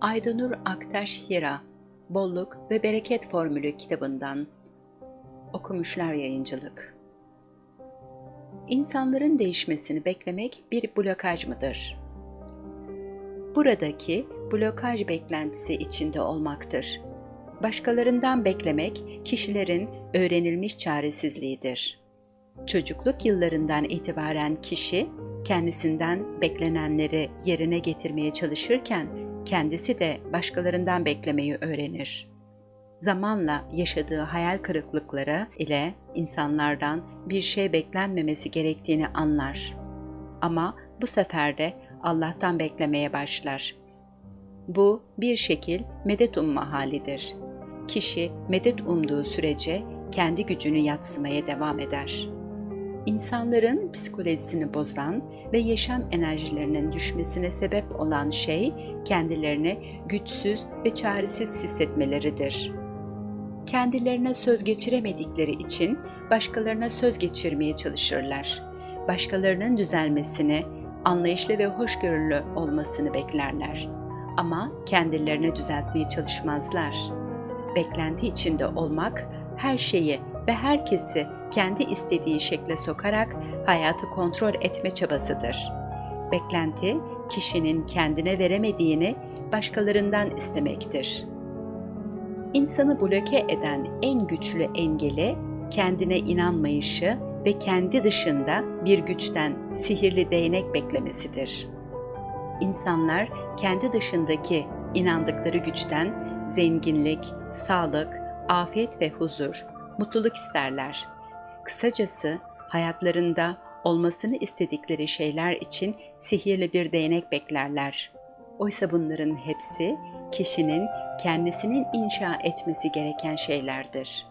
Aydanur Aktaş Hira, Bolluk ve Bereket Formülü kitabından Okumuşlar Yayıncılık İnsanların değişmesini beklemek bir blokaj mıdır? Buradaki blokaj beklentisi içinde olmaktır. Başkalarından beklemek kişilerin öğrenilmiş çaresizliğidir. Çocukluk yıllarından itibaren kişi kendisinden beklenenleri yerine getirmeye çalışırken kendisi de başkalarından beklemeyi öğrenir. Zamanla yaşadığı hayal kırıklıkları ile insanlardan bir şey beklenmemesi gerektiğini anlar. Ama bu sefer de Allah'tan beklemeye başlar. Bu bir şekil medet umma halidir. Kişi medet umduğu sürece kendi gücünü yatsımaya devam eder. İnsanların psikolojisini bozan ve yaşam enerjilerinin düşmesine sebep olan şey kendilerini güçsüz ve çaresiz hissetmeleridir. Kendilerine söz geçiremedikleri için başkalarına söz geçirmeye çalışırlar. Başkalarının düzelmesini, anlayışlı ve hoşgörülü olmasını beklerler. Ama kendilerine düzeltmeye çalışmazlar. Beklenti içinde olmak her şeyi ve herkesi kendi istediği şekle sokarak hayatı kontrol etme çabasıdır. Beklenti, kişinin kendine veremediğini başkalarından istemektir. İnsanı bloke eden en güçlü engeli kendine inanmayışı ve kendi dışında bir güçten sihirli değnek beklemesidir. İnsanlar kendi dışındaki inandıkları güçten zenginlik, sağlık, afiyet ve huzur, mutluluk isterler. Kısacası hayatlarında olmasını istedikleri şeyler için sihirli bir değnek beklerler. Oysa bunların hepsi kişinin kendisinin inşa etmesi gereken şeylerdir.